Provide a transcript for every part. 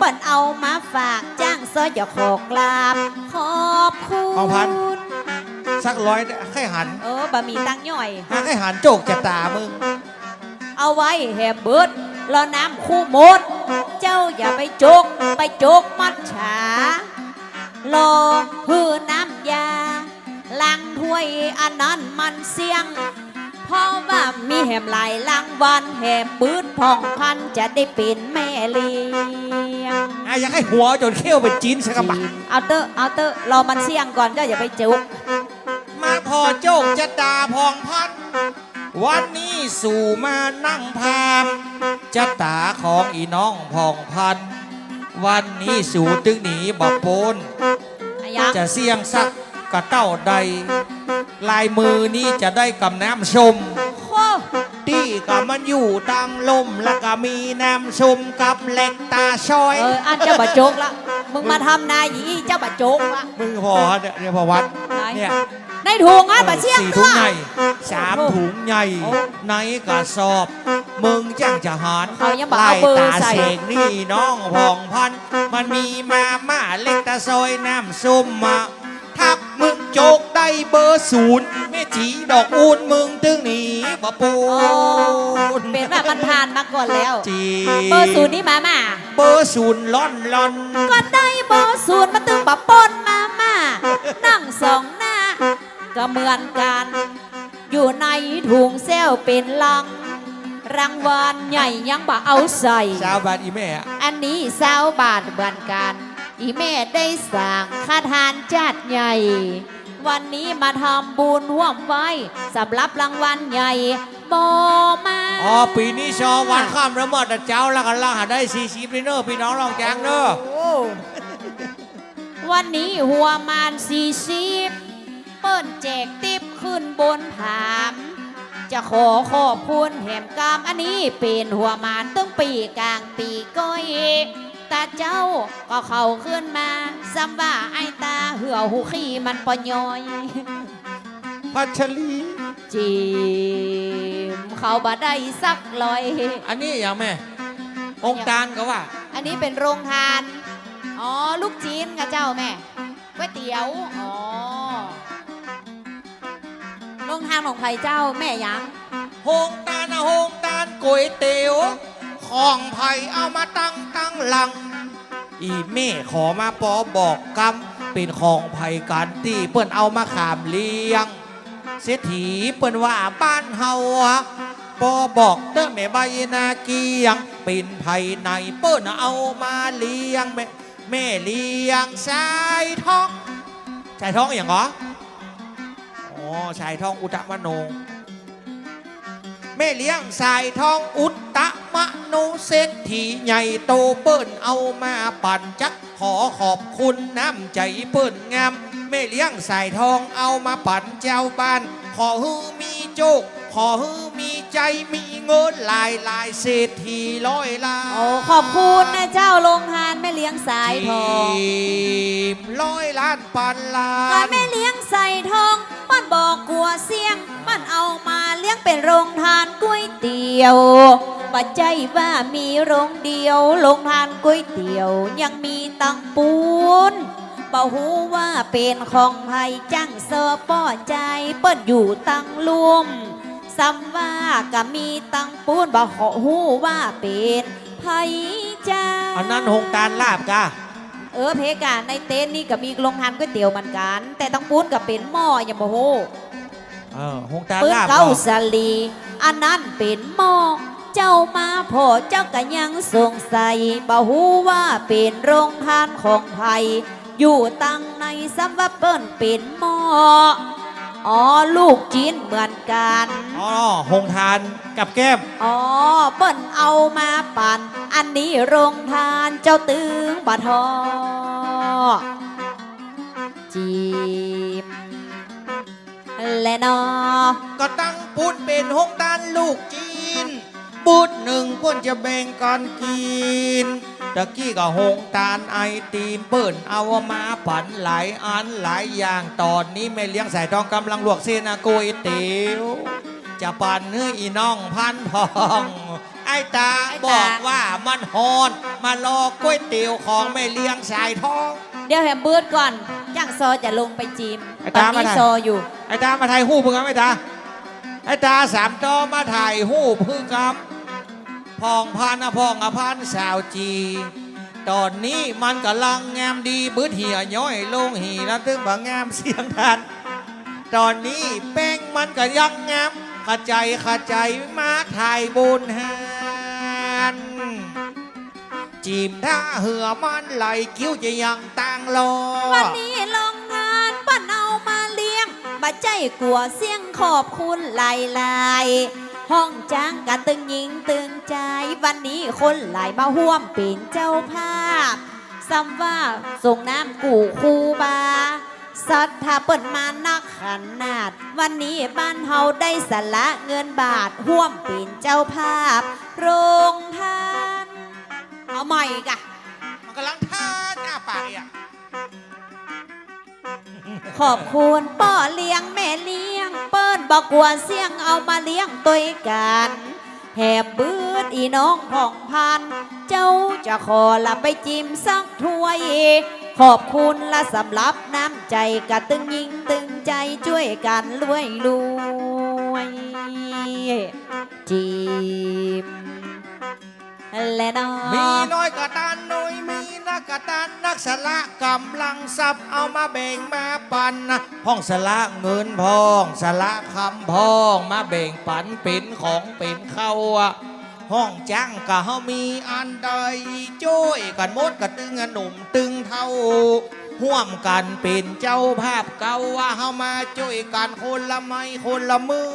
เปิ้นเอามาฝากจ้างซอยอย่าขอกราบขอบคุณเอาพัน สักร้อยให้หันเออบะหมี่ตังย่อย หาให้หันโจกจะตามึง เอาไว้แหมเบิดรอน้ำคู่หมด เจ้าอย่าไปจก ไปจกมัดฉารอหือน้ำยาล้างถ้วยอันนั้นมันเสี่ยง เพราะว่ามีแหมหลายรางวันแหมบืดพองพันจะได้เป็นแม่เลี้ ยงอะอยากให้หัวจนเขี้ยวเป็นจีนสักกะบะเอาเตอะเอาเตอะรอมันเสี่ยงก่อนเจ้าอย่าไปจุกมาพอโจกจะตาพองพันวันนี้สู่มานั่งพามจะตาของอีน้องพองพัน วันนี้สู่ตึงหนีบปนอะยังจะเสี่ยงสักกะเต้าใด ลายมือนี้จะได้กำน้ำชมโอ้ที่ ก็มันอยู่ตังลมแล้วก็มีน้ำชมกับเหล็กตาชอย เอออันเจ้าบะจุกละมึงมาทำนายอีเจ้าบะจุกละ มึงพอเนี่ยเนี่ยพอวัดไหน เนี่ยในถุงอะบะเสี่ยงสี่ตัถุว งใหญ่สามถุงใหญ่โอ้ในกระสอบ มึงจ้างจะหารเขายังบอกไล่เอาเบอร์ตาใส่ เสกนี่น้องพองพัน มันมีมาม่าเล็กตาซอยน้ำส้มมาทักมึงโจกได้เบอร์ศูนย์แม่ จีดอกอูนมึงตึงหนีบะปูโอ้นเป็นว่ามันทานมาก่อนแล้วจีเบอร์ศูนย์นี่มามาเบอร์ศูนย์ล่อนล่อนก็ได้เบอร์ศูนย์มาตึงบะปนมามานั่งสองหน้า ก็เหมือนกัน อยู่ในถุงเซลเป็นลังรางวัลใหญ่ยังบ่เอาใส่ชาวบ้านอีแม่อะอันนี้สาวบาทเหมือนกัน อีแม่ได้สั่งคาทานจัดใหญ่ วันนี้มาทำบุญร่วมไว้สำหรับรางวัลใหญ่บอมาอ๋อปีนี้ชอวันข้ามระเมิดแต่เจ้าแล้วกันล่าหาได้สี่สิบเนอร์พี่น้องลองแจ้งเนอวันนี้หัวมานสี่สิบเปิ้นแจกติบขึ้นบนผามจะขอขอบคุณแหมกามอันนี้เป็นหัวมานตั้งปีกลางปีก้อยตาเจ้าก็เข้าขึ้นมา ซ้ำว่าไอ้ตาเหือหูขี้มันปอยอย พัชรีจีมเขาบ่ได้สักลอย อันนี้อย่างแม่ องค์การก็ว่า อันนี้เป็นโรงทาน อ๋อ ลูกจีนกับเจ้าแม่ก๋วยเตี๋ยว อ๋อ โรงทานของใครเจ้าแม่ยังโฮงตาลนะโฮงตาลก๋วยเตี๋ยว ของไผ่เอามาตั้งตั้งหลัง อีแม่ขอมาปอบอกกำเป็นของไผ่กันที่เปิ้นเอามาขามเลี้ยง เศรษฐีเปิ้นว่าบ้านเฮาปอบอกเต้อแม่ใบนาเกียงเป็นไผ่ในเปิ้นเอามาเลี้ยงแม่แม่เลี้ยงชายท้องชายท้องอย่างเหรออ๋อชายท้องอุตมโน แม่เลี้ยงสายทองอุตตะมะโนเศรษฐีใหญ่โตเปิ้นเอามาปั่นจักขอขอบคุณน้ำใจเปิ้นงามแม่เลี้ยงสายทองเอามาปั่นเจ้าบ้าน ขอฮือมีโจก ขอฮือมีใจมีเงินหลายหลายเศรษฐีร้อยล้านโอ้ขอบคุณนะเจ้าโรงทานแม่เลี้ยงสายทองทีมร้อยล้านปันล้าก็นแม่เลี้ยงใส่ทองป้อนบอกกลัวเสียง ป้อนเอามาเลี้ยงเป็นโรงทานก๋วยเตี๋ยว ปัจจัยว่ามีโรงเดียว โรงทานก๋วยเตี๋ยว ยังมีตังปูนบ่ฮู้ว่าเป็นของไผจังเซอป้อใจเปิ้นอยู่ตังลุมซ้ำว่าก็มีตังปูนบ่ฮู้ว่าเป็นไผจ้าอันนั้นหงการลาบกะเออเพกาในเต็นท์นี่ก็มีโรงทานก๋วยเตี๋ยวเหมือนกัน แต่ต้องปูนกับเป็นหม้ออย่าโมโห เออหงการปืนลาบเก้าเนาะสลี อันนั้นเป็นหม้อเจ้ามาพอเจ้าก็ยังสงสัยบ่ฮู้ว่าเป็นโรงทานของไผอยู่ตั้งในซัมว่าเปิ้นเป็นหม้ออ๋อลูกจีนเหมือนกัน อ๋อหงทานกับแก้ม อ๋อเปิ้นเอามาปั่น อันนี้โรงทานเจ้าตึงบะทอจีบ และนอ ก็ตั้งปุ้นเป็นหงตานลูกจีนบูดหนึ่งเปิ้นจะแบ่งกันกินตะกี้ก็หงตาลไอตีมเปิ้นเอามาผันหลายอันหลายอย่างตอนนี้แม่เลี้ยงสายทองกำลังลวกเส้นอาก๋วยเตี๋ยวจะปั่นเนื้ออีน้องพันพองไอตาไอ้ตาบอกว่ามันฮอน มารอก๋วยเตี๋ยวของแม่เลี้ยงสายทอง เดี๋ยวแฮมเบิร์ดก่อนจ้างซอจะลงไปจิมไอ้ตอนตามานี้ถ่าย ซออยู่ ไอ้ตามาถ่ายหูปเพิ่งครับไอ้ตา ไอ้ตาสามจอมาถ่ายหูปเพิ่งครับพองพันนะพองอพันสาวจี ตอนนี้มันกำลังงามดีบืดเหี่ยย้อยลงหีแล้วตึงบางงามเสียงทัน ตอนนี้แป้งมันก็ยังงามขจายขจายมาถ่ายบนหาน จีมท่าเหือมันไหลกิ้วจะยังต่างรอวันนี้ลงงานปั้นเอามาเลี้ยงมาใจกลัวเสียงขอบคุณหลายลายๆห้องจ้างกันตึงหญิงตึงใจ วันนี้คนหลายมาห่วมเป็นเจ้าภาพซ้ำว่าส่งน้ำกู่คูบาสัทธาเปิดมานักขนาด วันนี้บ้านเฮาได้สละเงินบาทห่วมเป็นเจ้าภาพ โรงทานเอา ใหม่อีกอะมันกำลังท่าหน้าปากอะขอบคุณป้อเลี้ยงแม่เลี้ยง เปิ้นบอกว่าเสียงเอามาเลี้ยงตัวกันแหบบืดอีน้องผ่องพัน เจ้าจะขอละไปจิ้มสักถ้วย ขอบคุณละสำหรับน้ำใจกะตึงยิงตึงใจช่วยกันรวยรวยจิ้ม และน้อมีน้อยกระตันน้อยมีนักกระตันนักสละกำลังทรัพย์เอามาแบ่งมาปันห้องสละเงินพองสละคำพองมาแบ่งปันเป็นของเป็นเข้าห้องจ้างกะเฮามีอันใดจ้อยกันมดกะตึงหนุ่มตึงเท่าห่วมกันเป็นเจ้าภาพเก่าว่าเฮามาจ้อยกันคนละไม้คนละมือ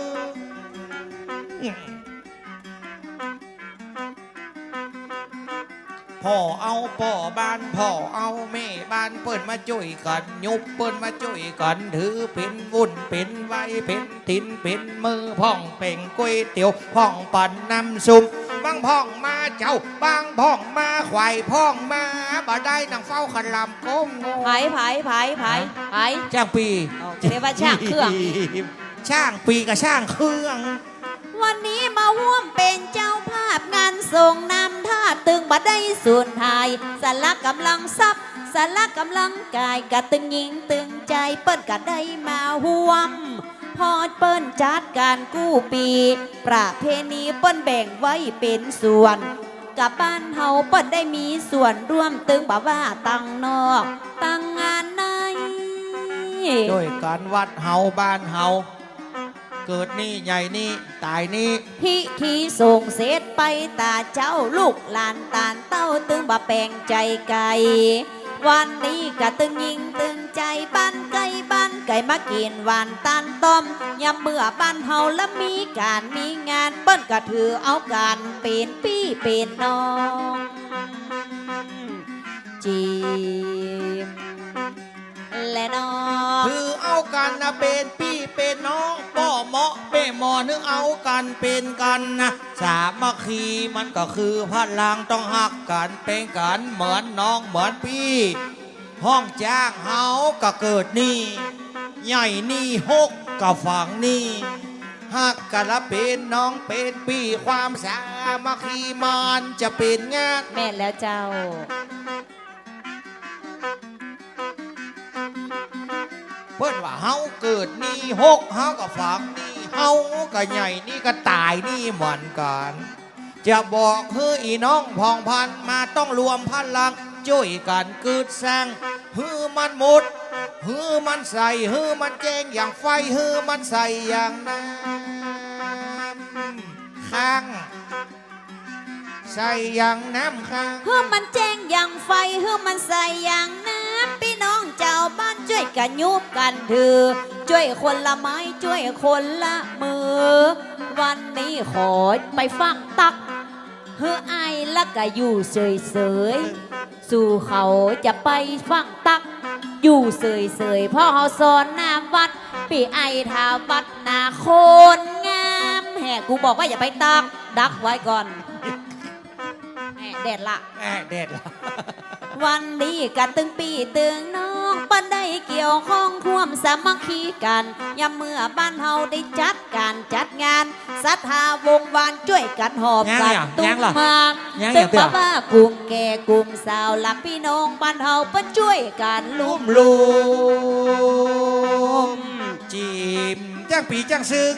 พ่อเอาพ่อบ้านพ่อเอาแม่บ้านเปิ้นมาช่วยกันยุบเปิ้นมาช่วยกันถือเป็นวุ่นเป็นไว้เป็นตินเป็นมือพ่องเป่งก๋วยเตี๋ยวพ่องปั่นน้ำซุปบางพ่องมาเจ้าบางพ่องมาควายพ่องมาบ่ได้นางเฝ้าขันลำก้มงไผ่ไผ่ไผ่ไผ่ไผ่ช่างปีเอาจะเรียกว่าช่างเครื่อง ช่างปีกับช่างเครื่อง วันนี้มาร่วมเป็นเจ้าภาพงานส่งนำท่าตึงบัดได้สูญหายสาระกำลังทรัพย์สาระกำลังกายกะตึงยิงตึงใจเปิ้นกะได้มาห่วมพอเปิ้นจัดการกู้ปี ประเพณีเปิ้นแบ่งไว้เป็นส่วน กับบ้านเฮาเปิ้นได้มีส่วนร่วมตึงบ่ว่าตั้งนอกตั้งงานใน ด้วยการวัดเฮาบ้านเฮา เกิดนี่ใหญ่นี่ตายนี่พิธีส่งเสร็จไปตาเจ้าลูกหลานตานเต้าตึงบะแปลงใจไก่วันนี้กะตึงยิงตึงใจบ้านไก่บ้านไก่มากินหวานตันต้มยำเมื่อบ้านเฮาและมีการมีงานเปิ้นก็ถือเอาการเป็นพี่เป็นน้องจีมและน้องคือเอากันนะเป็นพี่ เป็นน้องป้อเหมาะเป้หมอนึกเอากันเป็นกันนะสามัคคีมันก็คือพลังต้องหักกันเป็นกันเหมือนน้องเหมือนพี่ ห้องจ้างเฮาก็เกิดนี่ ใหญ่นี่หกก็ฝังนี่หักกันละเป็นน้องเป็นพี่ความสามัคคีมันจะเป็นงานแม่นแล้วเจ้า เพื่อนว่าเฮาเกิดนี่หกเฮาก็ฝังนี่เฮาก็ใหญ่นี่ก็ตายนี่เหมือนกันจะบอกเฮ้ยอีน้องพองพันมาต้องรวมพลังช่วยกันเกิดสร้างฮือมันหมดฮือมันใส่ฮือมันแจ้งอย่างไฟฮือมันใส่อย่างน้ำค้างใส่อย่างน้ำค้างเฮือมันแจ้งอย่างไฟเฮือมันใส่อย่างน้ำ ยกันยุบกันถือ ช่วยคนละไม้ช่วยคนละมือ วันนี้ขอไปฟังตักเฮือไอายและก็อยู่เฉยๆสู่เขาจะไปฟังตัก อยู่เฉยๆพ่อเขาสอนหน้าวัดปีไอทาวัดนาโคนงามแห่กูบอกว่าอย่าไปตัก ดักไว้ก่อนแหม่เด็ดละ แอะเด็ดละ วันนี้กันตึงปีตึงน้ องปันได้เกี่ยวข้องควมสามัคคีกันยามเมื่อบ้านเฮาได้จัดการจัดงานศรัทธาวงวานช่วยกันหอบยังสัตเนี่ยว์ตุ้ยัมงเหรอมายังซึ่งอย่างเดียวป้าว่ากลุ่มแก่กลุ่มสาวหลักพี่น้องบ้านเฮาเปิ้นช่วยกันลุ่มลุมจีมจ้างปีจ้างซึ่ง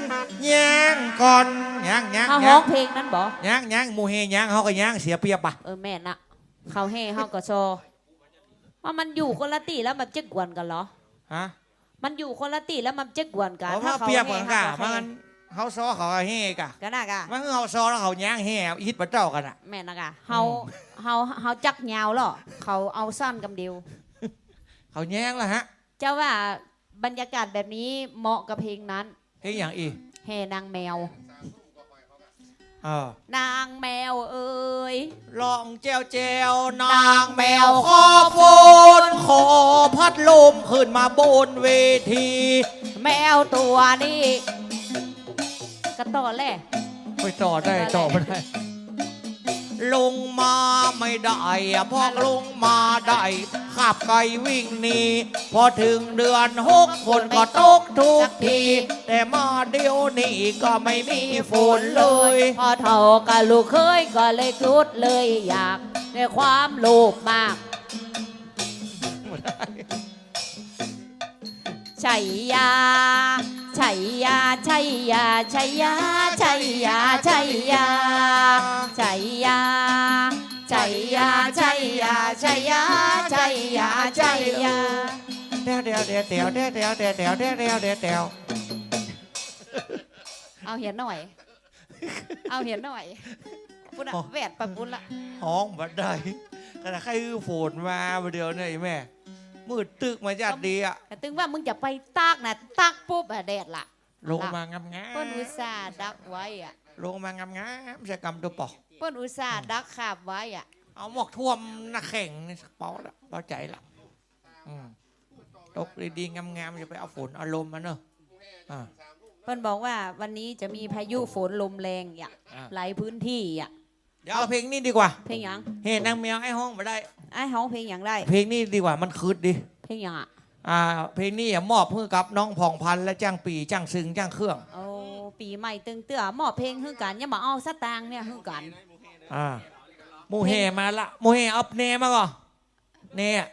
ย่างก่อนย่างย่างเขาร้ย่าองงเพลงนั้นบ่ย่างย่างหมูเฮย่างเขาก็ย่างเสียเปรียบปะเออแม่นนะเขาให้เขาก็โชว์ ว่ามันอยู่คนละตีแล้วมันจะกวนกันเหรอ ฮะมันอยู่คนละตีแล้วมันจะกวนกันเพราะถ้าว่าเขาเปรียบเหมือนกันให้มันเขาซ้อเขาก็เฮกะก็น่ากะมันคือเขาซ้อแล้วเขาย่างเฮอิดพระเจ้ากันอะแม่นนะกะเฮาเฮาเฮาจักยาวหรอเขาเอาสั้นกำเดียวเขาแย่งแล้วฮะ เจ้าว่าบรรยากาศแบบนี้เหมาะกับเพลงนั้นเฮ้ยอย่างอีแห่นางแมวเออ นางแมวเอ้ยลองเจวเจวนานางงแมแมววขอฝนขอพัดลมขึ้นมาบนเวที แมวตัวนี้กระต่อแหละ ไปต่อได้ต่อไม่ได้ ลงมาไม่ได้อะพอลงมาได้ขับไก่วิ่งหนีพอถึงเดือนหกคนก็ตกทุกที แต่มาเดี๋ยวนี้ก็ไม่มีฝนเลย พอเท่ากับลูกเคยก็เลยกรุดเลยอยากในความโลภมากชัยยา ชัยยาชัยยาชัยยาชัยยาชัยยาชัยยาชัยยาชัยยาชัยยาชัยยาชัยยาเดี๋ยวเดี๋ยวเดี๋ยวเดี๋ยวเดี๋ยวเดี๋ยวเดี๋ยวเดี๋ยวเดี๋ยวเดี๋ยวเดี๋ยวเดี๋ยวเอาเห็นหน่อย เอาเห็นหน่อยปุ้นอะแหวดปะปุ้นละห้องบัดได้ขณะใครคือฝนมาเดี๋ยวนี่แม่ มืดตึกมาจัดดีอะแต่ถึงว่ามึงจะไปตากนะตากปุ๊บอะแดดละลงมางามงามเปิ้นอุตส่าห์ดักไว้อะลงมางามงามใส่กำตัวปอกเปิ้นอุตส่าห์ดักขาบไว้อะเอาหมอกท่วมหน้าแข่งนี่สักเปาละเปาใจละอืมตกดีๆงามๆอย่าไปเอาฝนอารมณ์มันเนอะอ่าเปิ้นบอกว่าวันนี้จะมีพายุฝนลมแรงอะอ่าหลายพื้นที่อะ เดี๋ยวเอาเพลงนี้ดีกว่า เพลงหยังเห็นนางแมวไอ้ห้องมาได้ ไอ้เฮาเพลงหยังได้ เพลงนี้ดีกว่ามันคืดดิเพลงหยังอะอ่า เพลงนี้อะมอบเพื่อกับน้องผ่องพันธุ์และจ้างปีจ้างซึงจ้างเครื่อง โอ้ปีใหม่ตึงเตื้อมอบเพลงคือกันอย่ามาเอาสตางค์เนี่ยคือกัน อ่าโมเฮมาละโมเฮเอาเนมาก่อนเนอะ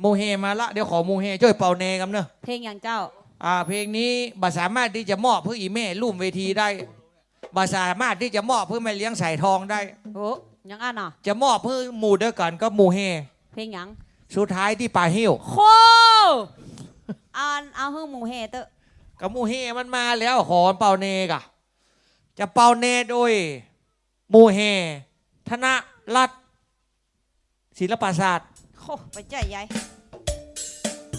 โมเฮมาละเดี๋ยวขอโมเฮช่วยเป่าเนกันเนอะเพลงหยังเจ้า อ่า เพลงนี้บัสามารถที่จะมอบเพื่ออีแม่ร่วมเวทีได้ บัสามารถที่จะมอบเพื่อแม่เลี้ยงสายทองได้ โอ้หยังอะเนาะจะมอบเพื่อหมู่เดียวกันก็หมู่เฮเพลงหยังสุดท้ายที่ป่าหิ้วโคอ่านเอาฮือหมูเฮเตอะกับหมู่เฮมันมาแล้วขอเป่าเนกะจะเป่าเนโดยหมู่เฮธนรัตน์ศิลปศาสตร์โคไปใจใหญ่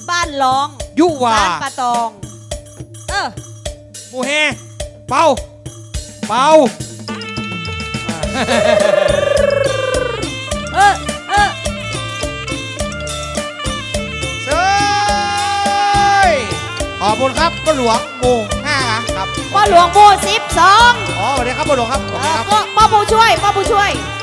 บ้านร้อง ยุวาบ้านปะตอง เออหมู่เฮเป่า เป่าเออเออเซ้ยขอบคุณครับพ่อหลวงหมู่ห้าครับพ่อหลวงหมู่สิบสองอ๋อสวัสดีครับพ่อหลวงครับเออพ่อพ่อผู้ช่วยพ่อผู้ช่วยค